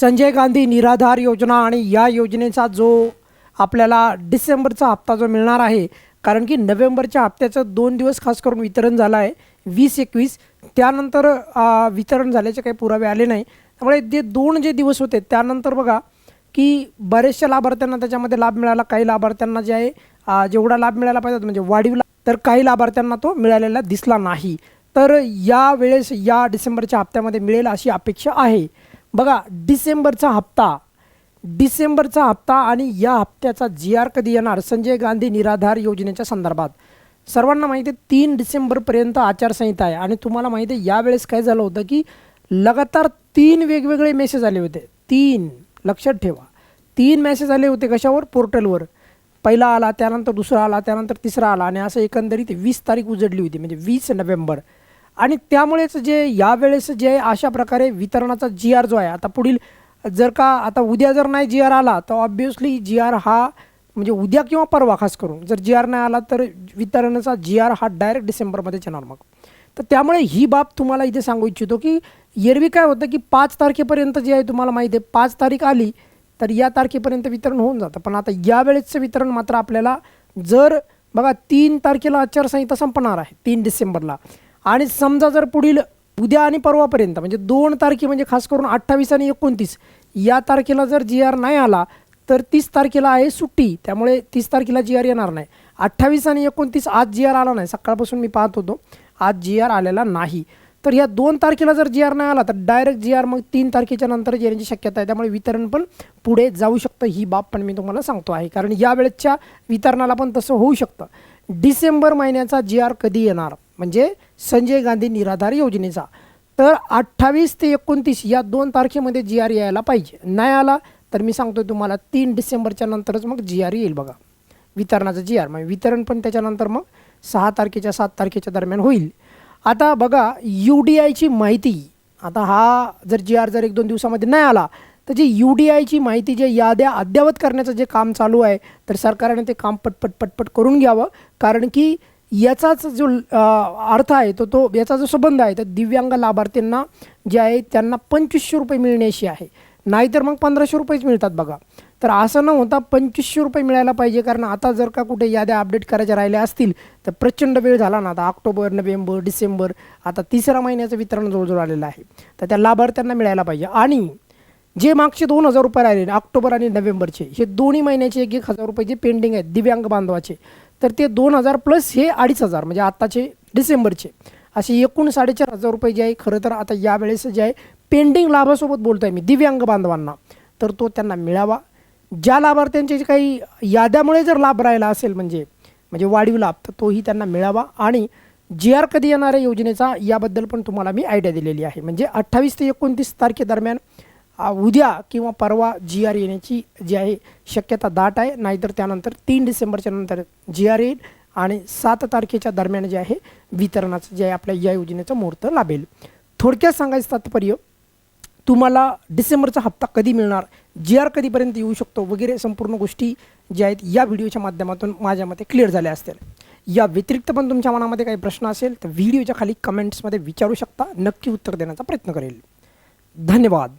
संजय गांधी निराधार योजना आणि या योजनेचा जो आपल्याला डिसेंबरचा हप्ता जो मिळणार आहे कारण की नोव्हेंबरच्या हप्त्याचं दोन दिवस खास करून वितरण झालं आहे वीस एकवीस त्यानंतर वितरण झाल्याचे काही पुरावे आले नाही. त्यामुळे जे दोन जे दिवस होते त्यानंतर बघा की बरेचशा लाभार्थ्यांना त्याच्यामध्ये लाभ मिळाला. काही लाभार्थ्यांना जे आहे जेवढा लाभ मिळाला पाहिजे म्हणजे वाढीवला तर काही लाभार्थ्यांना तो मिळालेला दिसला नाही. तर या वेळेस या डिसेंबरच्या हप्त्यामध्ये मिळेल अशी अपेक्षा आहे. बघा डिसेंबरचा हप्ता. डिसेंबरचा हप्ता आणि या हप्त्याचा जी आर कधी येणार? संजय गांधी निराधार योजनेच्या संदर्भात. सर्वांना माहिती आहे तीन डिसेंबरपर्यंत आचारसंहिता आहे. आणि तुम्हाला माहिती आहे यावेळेस काय झालं होतं की लगातार तीन वेगवेगळे मेसेज आले होते. तीन. लक्षात ठेवा. तीन मेसेज आले होते कशावर? पोर्टलवर. पहिला आला त्यानंतर दुसरा आला त्यानंतर तिसरा आला. आणि असं एकंदरीत वीस तारीख उजडली होती. म्हणजे वीस नोव्हेंबर. आणि त्यामुळेच जे यावेळेस जे आहे अशा प्रकारे वितरणाचा जी आर जो आहे आता पुढील जर का आता उद्या जर नाही जी आर आला तर ऑब्वियसली जी आर हा म्हणजे उद्या किंवा परवा खास करून जर जी आर नाही आला तर वितरणाचा जी आर हा डायरेक्ट डिसेंबरमध्येच येणार मग. तर त्यामुळे ही बाब तुम्हाला इथे सांगू इच्छितो की एरवी काय होतं की पाच तारखेपर्यंत जे आहे तुम्हाला माहिती आहे पाच तारीख आली तर या तारखेपर्यंत वितरण होऊन जातं. पण आता यावेळेसचं वितरण मात्र आपल्याला जर बघा तीन तारखेला आचारसंहिता संपणार आहे तीन डिसेंबरला. आणि समजा जर पुढील उद्या आणि परवापर्यंत म्हणजे दोन तारखे म्हणजे खास करून अठ्ठावीस आणि एकोणतीस या तारखेला जर जी आर नाही आला तर तीस तारखेला आहे सुट्टी. त्यामुळे तीस तारखेला जी आर येणार नाही. अठ्ठावीस आणि एकोणतीस आज जी आर आला नाही. सकाळपासून मी पाहत होतो. आज जी आर आलेला नाही. तर ह्या दोन तारखेला जर जी आर नाही आला तर डायरेक्ट जी आर मग तीन तारखेच्या नंतर येण्याची शक्यता आहे. त्यामुळे वितरण पण पुढे जाऊ शकतं. ही बाब पण मी तुम्हाला सांगतो आहे. कारण यावेळेच्या वितरणाला पण तसं होऊ शकतं. डिसेंबर महिन्याचा जी आर कधी येणार? म्हणजे संजय गांधी निराधार योजनेचा. तर अठ्ठावीस ते एकोणतीस या दोन तारखेमध्ये जी आर यायला पाहिजे. नाही आला तर मी सांगतो तुम्हाला तीन डिसेंबरच्या नंतरच मग जी आर येईल बघा. वितरणाचं जी आर म्हणजे वितरण पण त्याच्यानंतर मग सहा तारखेच्या सात तारखेच्या दरम्यान होईल. आता बघा यू डी आयची माहिती आता हा जर जी आर जर एक दोन दिवसामध्ये नाही आला तर जी यू डी आयची माहिती जे याद्या अद्ययावत करण्याचं जे काम चालू आहे तर सरकारने ते काम पटपट पटपट करून घ्यावं. कारण की याचाच जो अर्थ आहे तो तो याचा जो संबंध आहे तर दिव्यांग लाभार्थींना जे आहे त्यांना पंचवीसशे रुपये मिळण्याशी आहे. नाहीतर मग पंधराशे रुपयेच मिळतात बघा. तर असं न होता पंचवीसशे रुपये मिळायला पाहिजे कारण आता जर का कुठे याद्या अपडेट करायच्या राहिल्या असतील तर प्रचंड वेळ झाला ना आता. ऑक्टोबर नोव्हेंबर डिसेंबर आता तिसरा महिन्याचं वितरण जवळजवळ आलेलं आहे. तर त्या लाभार्थ्यांना मिळायला पाहिजे. आणि जे मागचे दोन हजार रुपये राहिले ऑक्टोबर आणि नोव्हेंबरचे हे दोन्ही महिन्याचे एक एक हजार रुपये जे पेंडिंग आहेत दिव्यांग बांधवाचे तर ते दोन हजार प्लस हे अडीच हजार म्हणजे आत्ताचे डिसेंबरचे. असे एकूण साडेचार हजार रुपये जे आहे खरं तर आता यावेळेस जे आहे पेंडिंग लाभासोबत बोलतो आहे मी दिव्यांग बांधवांना. तर तो त्यांना मिळावा. ज्या लाभार्थ्यांचे जे काही याद्यामुळे जर लाभ राहिला असेल म्हणजे म्हणजे वाढीव लाभ तर तोही त्यांना मिळावा. आणि जी आर कधी येणाऱ्या योजनेचा याबद्दल पण तुम्हाला मी आयडिया दिलेली आहे. म्हणजे अठ्ठावीस ते एकोणतीस तारखेदरम्यान दरम्यान उद्या किंवा परवा जी आर येण्याची जी आहे शक्यता दाट आहे. नाहीतर त्यानंतर तीन डिसेंबरच्या नंतर जी आर येईल आणि सात तारखेच्या दरम्यान जे आहे वितरणाचं जे आहे आपल्या या योजनेचं मुहूर्त लाभेल. थोडक्यात सांगायचं तात्पर्य तुम्हाला डिसेंबरचा हप्ता कधी मिळणार जी आर कधीपर्यंत येऊ शकतो वगैरे संपूर्ण गोष्टी ज्या आहेत या व्हिडिओच्या माध्यमातून माझ्या मते क्लिअर झाल्या असतील. या व्यतिरिक्त पण तुमच्या मनामध्ये काही प्रश्न असेल तर व्हिडिओच्या खाली कमेंट्समध्ये विचारू शकता नक्की उत्तर देण्याचा प्रयत्न करेल. धन्यवाद.